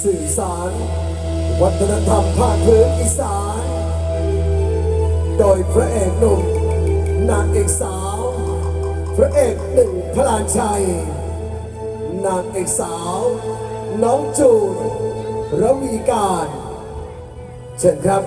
สื่อสาร วัฒนธรรมภาคพื้นอีสาน โดยพระเอกหนุ่มนางเอกสาว พระเอกหนึ่งพระลานชัย นางเอกสาว น้องจูนระวีการ เชิญครับ